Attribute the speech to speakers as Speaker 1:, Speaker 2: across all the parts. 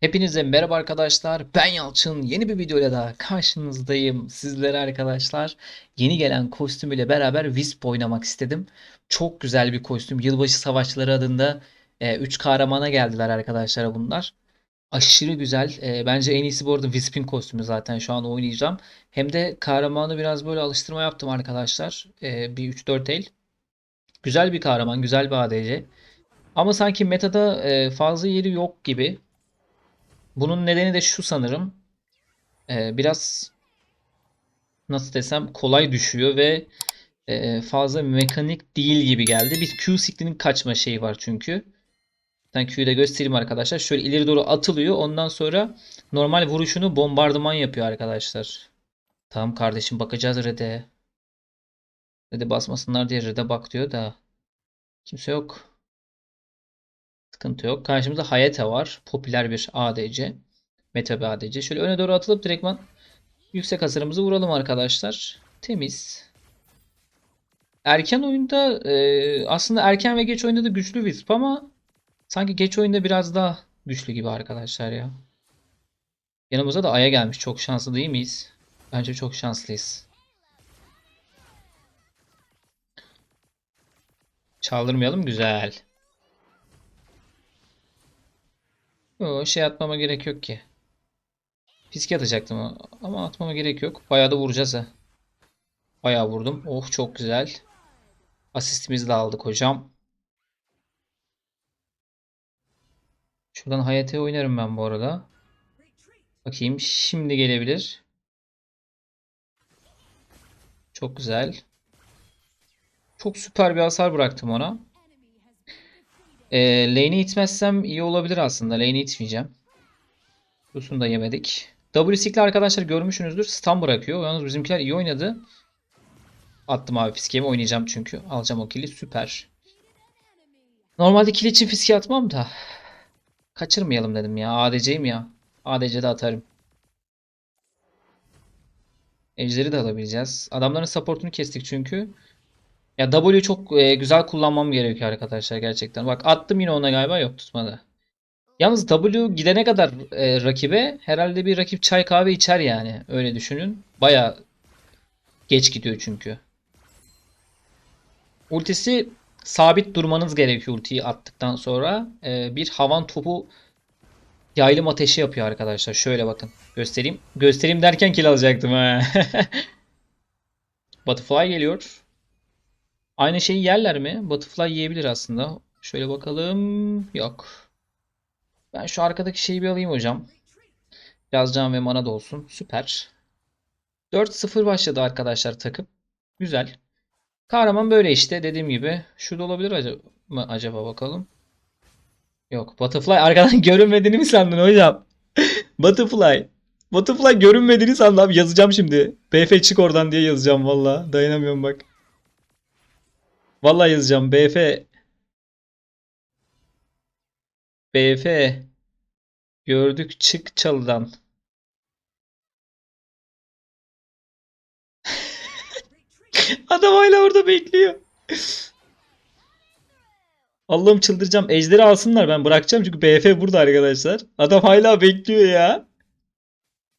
Speaker 1: Hepinize merhaba arkadaşlar. Ben Yalçın. Yeni bir videoyla daha karşınızdayım. Sizlere arkadaşlar yeni gelen kostüm ile beraber Wisp oynamak istedim. Çok güzel bir kostüm. Yılbaşı Savaşçıları adında 3 kahramana geldiler arkadaşlar bunlar. Aşırı güzel. E, bence en iyisi bu arada Wisp'in kostümü zaten şu an oynayacağım. Hem de kahramanı biraz böyle alıştırma yaptım arkadaşlar. E, bir 3-4 el. Güzel bir kahraman, güzel bir ADC. Ama sanki metada e, fazla yeri yok gibi. Bunun nedeni de şu sanırım. Ee, biraz nasıl desem kolay düşüyor ve e, fazla mekanik değil gibi geldi. Bir Q siklinin kaçma şeyi var çünkü. Ben Q'yu da göstereyim arkadaşlar. Şöyle ileri doğru atılıyor. Ondan sonra normal vuruşunu bombardıman yapıyor arkadaşlar. Tamam kardeşim bakacağız Red'e. Red'e basmasınlar diye Red'e bak diyor da. Kimse yok. Sıkıntı yok. Karşımızda Hayate var. Popüler bir ADC. Meta bir ADC. Şöyle öne doğru atılıp direktman yüksek hasarımızı vuralım arkadaşlar. Temiz. Erken oyunda e, aslında erken ve geç oyunda da güçlü Wisp ama sanki geç oyunda biraz daha güçlü gibi arkadaşlar ya. Yanımıza da Aya gelmiş. Çok şanslı değil miyiz? Bence çok şanslıyız. Çaldırmayalım. Güzel. Yo, şey atmama gerek yok ki. Fiske atacaktım ama atmama gerek yok. Bayağı da vuracağız ha. Bayağı vurdum. Oh çok güzel. Asistimizi de aldık hocam. Şuradan Hayate oynarım ben bu arada. Bakayım şimdi gelebilir. Çok güzel. Çok süper bir hasar bıraktım ona. E, lane'i itmezsem iyi olabilir aslında. Lane'i itmeyeceğim. Rus'unu da yemedik. W arkadaşlar görmüşsünüzdür. Stun bırakıyor. Yalnız bizimkiler iyi oynadı. Attım abi fiskemi oynayacağım çünkü. Alacağım o kili. Süper. Normalde kill için fiske atmam da. Kaçırmayalım dedim ya. ADC'yim ya. ADC'de atarım. Ejderi de alabileceğiz. Adamların supportunu kestik çünkü. Ya W'yu çok e, güzel kullanmam gerekiyor arkadaşlar gerçekten. Bak attım yine ona galiba yok tutmadı. Yalnız W gidene kadar e, rakibe herhalde bir rakip çay kahve içer yani. Öyle düşünün. Baya geç gidiyor çünkü. Ultisi sabit durmanız gerekiyor ultiyi attıktan sonra. E, bir havan topu yaylım ateşi yapıyor arkadaşlar. Şöyle bakın. Göstereyim. Göstereyim derken kill alacaktım ha. Butterfly geliyor. Aynı şeyi yerler mi? Butterfly yiyebilir aslında. Şöyle bakalım. Yok. Ben şu arkadaki şeyi bir alayım hocam. Biraz can ve mana da olsun. Süper. 4-0 başladı arkadaşlar takım. Güzel. Kahraman böyle işte dediğim gibi. Şurada olabilir acaba, mı acaba bakalım. Yok. Butterfly arkadan görünmediğini mi sandın hocam? Butterfly. Butterfly görünmediğini sandım abi. Yazacağım şimdi. BF çık oradan diye yazacağım valla. Dayanamıyorum bak. Vallahi yazacağım. BF BF gördük çık çalıdan. Adam hala orada bekliyor. Allah'ım çıldıracağım. Ejderi alsınlar ben bırakacağım çünkü BF burada arkadaşlar. Adam hala bekliyor ya.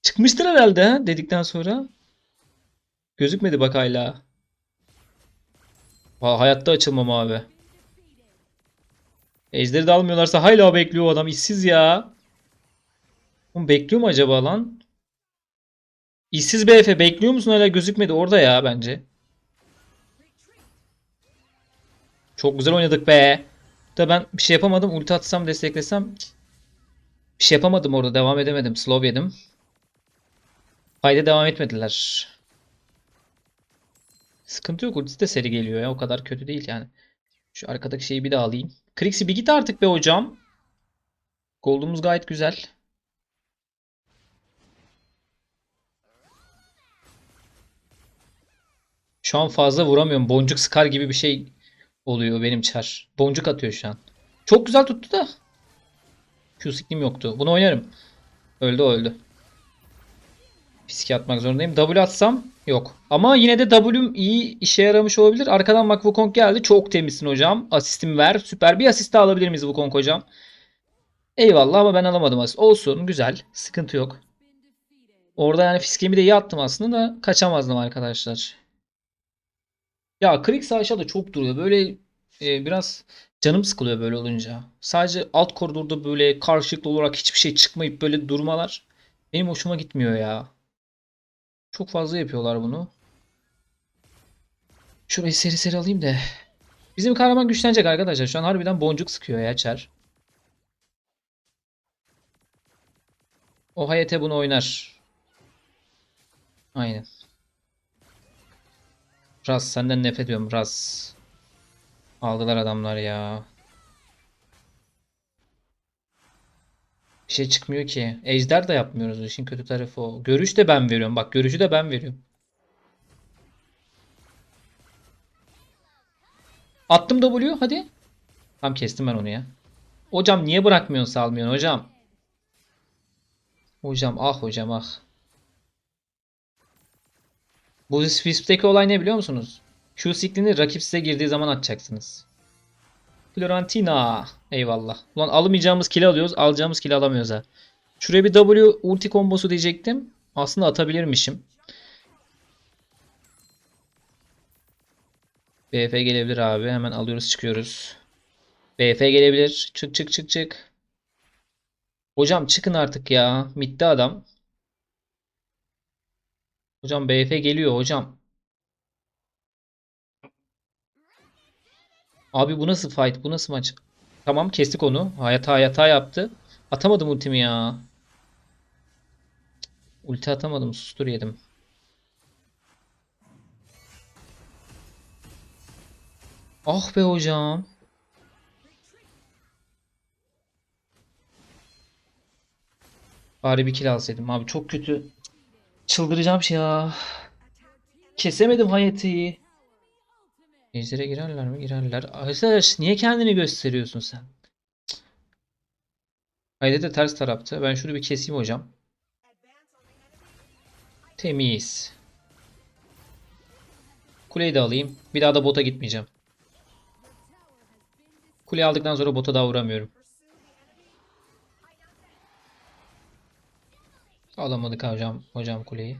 Speaker 1: Çıkmıştır herhalde ha dedikten sonra. Gözükmedi bak hala. Ha, hayatta açılmam abi. Ejderi de almıyorlarsa hala bekliyor o adam. İşsiz ya. Oğlum bekliyor mu acaba lan? İşsiz BF bekliyor musun hala gözükmedi orada ya bence. Çok güzel oynadık be. Da ben bir şey yapamadım. Ulti atsam desteklesem. Bir şey yapamadım orada. Devam edemedim. Slow yedim. Haydi devam etmediler. Sıkıntı yok. Ultisi seri geliyor ya. O kadar kötü değil yani. Şu arkadaki şeyi bir daha alayım. Krixi bir git artık be hocam. Gold'umuz gayet güzel. Şu an fazla vuramıyorum. Boncuk sıkar gibi bir şey oluyor benim çar. Boncuk atıyor şu an. Çok güzel tuttu da. Q siklim yoktu. Bunu oynarım. Öldü öldü. Fiske atmak zorundayım. W atsam yok. Ama yine de W iyi işe yaramış olabilir. Arkadan bak Wukong geldi. Çok temizsin hocam. Asistim ver. Süper. Bir asist alabilir miyiz Wukong hocam? Eyvallah ama ben alamadım aslında. Olsun güzel. Sıkıntı yok. Orada yani fiskemi de iyi attım aslında da kaçamazdım arkadaşlar. Ya Krix aşağıda çok duruyor. Böyle e, biraz canım sıkılıyor böyle olunca. Sadece alt koridorda böyle karşılıklı olarak hiçbir şey çıkmayıp böyle durmalar benim hoşuma gitmiyor ya. Çok fazla yapıyorlar bunu. Şurayı seri seri alayım da. Bizim kahraman güçlenecek arkadaşlar. Şu an harbiden boncuk sıkıyor ya Çar. O Hayate bunu oynar. Aynen. Raz senden nefret ediyorum Raz. Aldılar adamlar ya. Bir şey çıkmıyor ki. Ejder de yapmıyoruz. İşin kötü tarafı o. Görüş de ben veriyorum. Bak görüşü de ben veriyorum. Attım W hadi. Tam kestim ben onu ya. Hocam niye bırakmıyorsun salmıyorsun hocam? Hocam ah hocam ah. Bu Swift'teki olay ne biliyor musunuz? Q siklini rakip size girdiği zaman atacaksınız. Florentina. Eyvallah. Ulan alamayacağımız kill alıyoruz. Alacağımız kill alamıyoruz ha. Şuraya bir W ulti kombosu diyecektim. Aslında atabilirmişim. BF gelebilir abi. Hemen alıyoruz çıkıyoruz. BF gelebilir. Çık çık çık çık. Hocam çıkın artık ya. Midde adam. Hocam BF geliyor hocam. Abi bu nasıl fight? Bu nasıl maç? Tamam kestik onu. Hayata hata yaptı. Atamadım ultimi ya. Ulti atamadım. Sustur yedim. Ah be hocam. Bari bir kill alsaydım abi. Çok kötü. Çıldıracağım şey ya. Kesemedim Hayati'yi. Ejder'e girerler mi? Girerler. Arkadaş niye kendini gösteriyorsun sen? Haydi de ters tarafta. Ben şunu bir keseyim hocam. Temiz. Kuleyi de alayım. Bir daha da bota gitmeyeceğim. Kuleyi aldıktan sonra bota daha vuramıyorum. Alamadık hocam, hocam kuleyi.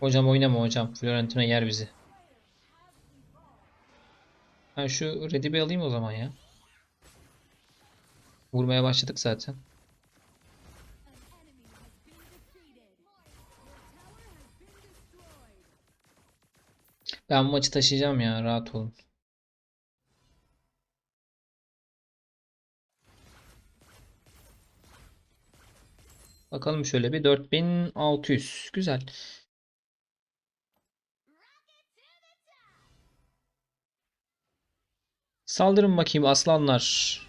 Speaker 1: Hocam oynama hocam. Fiorentina yer bizi. Ben şu red'i alayım o zaman ya. Vurmaya başladık zaten. Ben bu maçı taşıyacağım ya. Rahat olun. Bakalım şöyle bir 4600. Güzel. Saldırın bakayım aslanlar.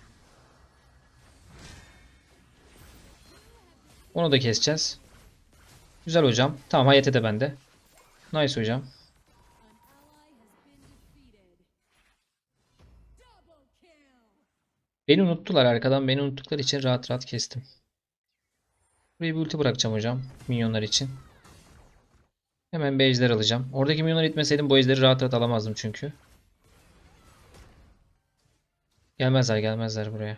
Speaker 1: Onu da keseceğiz. Güzel hocam. Tamam hayete de bende. Nice hocam. Beni unuttular arkadan. Beni unuttukları için rahat rahat kestim. Buraya bir ulti bırakacağım hocam. Minyonlar için. Hemen bir ejder alacağım. Oradaki minyonları itmeseydim bu ejderi rahat rahat alamazdım çünkü. Gelmezler gelmezler buraya.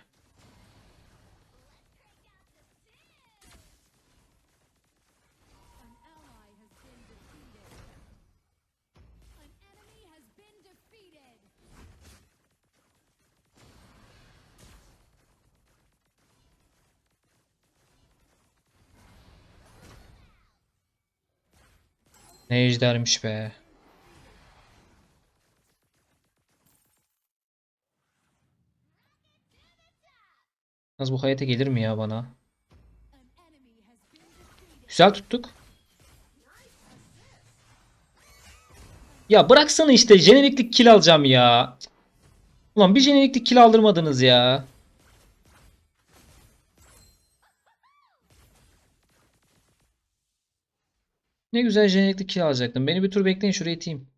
Speaker 1: Ne ejdermiş be. Az bu hayata gelir mi ya bana? Güzel tuttuk. Ya bıraksana işte jeneriklik kill alacağım ya. Ulan bir jeneriklik kill aldırmadınız ya. Ne güzel jeneriklik kill alacaktım. Beni bir tur bekleyin şuraya iteyim.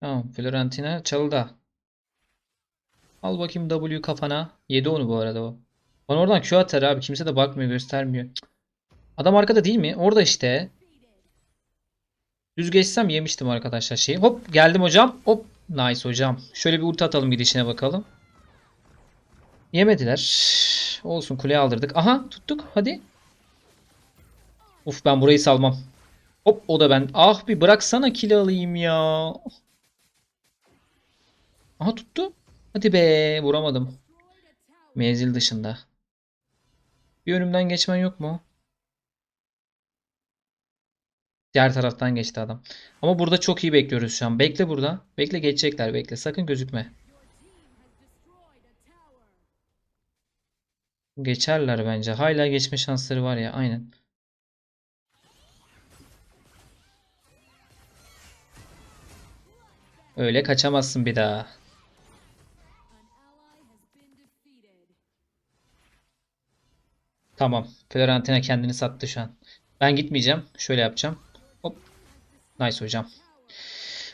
Speaker 1: Tamam Florentina çalıda. Al bakayım W kafana. Yedi onu bu arada o. Bana oradan Q atar abi. Kimse de bakmıyor göstermiyor. Adam arkada değil mi? Orada işte. Düz geçsem yemiştim arkadaşlar şeyi. Hop geldim hocam. Hop nice hocam. Şöyle bir ulti atalım gidişine bakalım. Yemediler. Olsun kuleye aldırdık. Aha tuttuk hadi. Uf ben burayı salmam. Hop o da ben. Ah bir bıraksana kill alayım ya. Aha tuttu. Hadi be vuramadım. Menzil dışında. Bir önümden geçmen yok mu? Diğer taraftan geçti adam. Ama burada çok iyi bekliyoruz şu an. Bekle burada. Bekle geçecekler bekle. Sakın gözükme. Geçerler bence. Hala geçme şansları var ya. Aynen. Öyle kaçamazsın bir daha. Tamam. Fiorentina kendini sattı şu an. Ben gitmeyeceğim. Şöyle yapacağım. Hop. Nice hocam.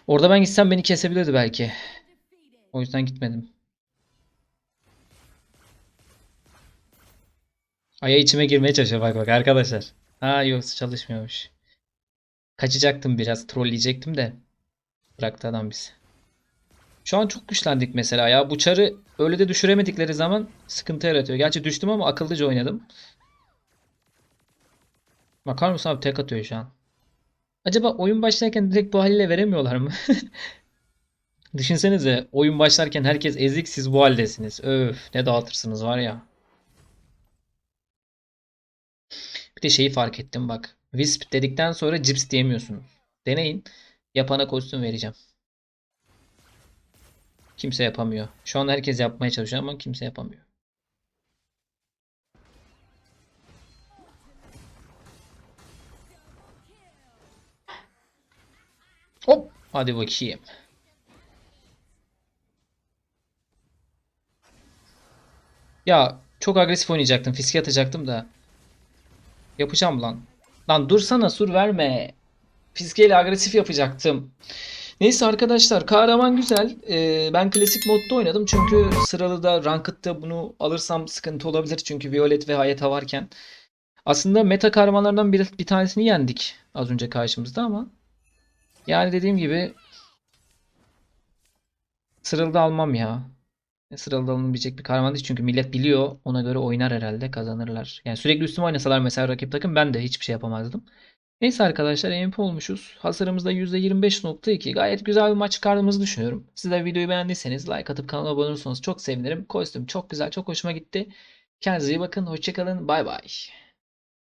Speaker 1: Orada ben gitsem beni kesebilirdi belki. O yüzden gitmedim. Aya içime girmeye çalışıyor bak bak arkadaşlar. Ha yok çalışmıyormuş. Kaçacaktım biraz trolleyecektim de. Bıraktı adam bizi. Şu an çok güçlendik mesela ya. Bu çarı öyle de düşüremedikleri zaman sıkıntı yaratıyor. Gerçi düştüm ama akıllıca oynadım. Bakar mısın abi tek atıyor şu an. Acaba oyun başlarken direkt bu haliyle veremiyorlar mı? Düşünsenize oyun başlarken herkes ezik siz bu haldesiniz. Öf ne dağıtırsınız var ya. Bir de şeyi fark ettim bak. Wisp dedikten sonra cips diyemiyorsunuz. Deneyin. Yapana kostüm vereceğim. Kimse yapamıyor. Şu an herkes yapmaya çalışıyor ama kimse yapamıyor. Hadi bakayım. Ya çok agresif oynayacaktım. Fiske atacaktım da. Yapacağım lan. Lan dursana sur verme. Fiskeyle agresif yapacaktım. Neyse arkadaşlar kahraman güzel. Ee, ben klasik modda oynadım. Çünkü sıralı da ranked'da bunu alırsam sıkıntı olabilir. Çünkü Violet ve Hayata varken. Aslında meta kahramanlardan bir, bir tanesini yendik az önce karşımızda ama. Yani dediğim gibi sıralıda almam ya. Sıralıda alınabilecek bir kahraman değil. Çünkü millet biliyor. Ona göre oynar herhalde. Kazanırlar. Yani sürekli üstüme oynasalar mesela rakip takım ben de hiçbir şey yapamazdım. Neyse arkadaşlar MP olmuşuz. Hasarımız da %25.2. Gayet güzel bir maç çıkardığımızı düşünüyorum. Siz de videoyu beğendiyseniz like atıp kanala abone olursanız çok sevinirim. Kostüm çok güzel, çok hoşuma gitti. Kendinize iyi bakın. Hoşçakalın. Bay bay.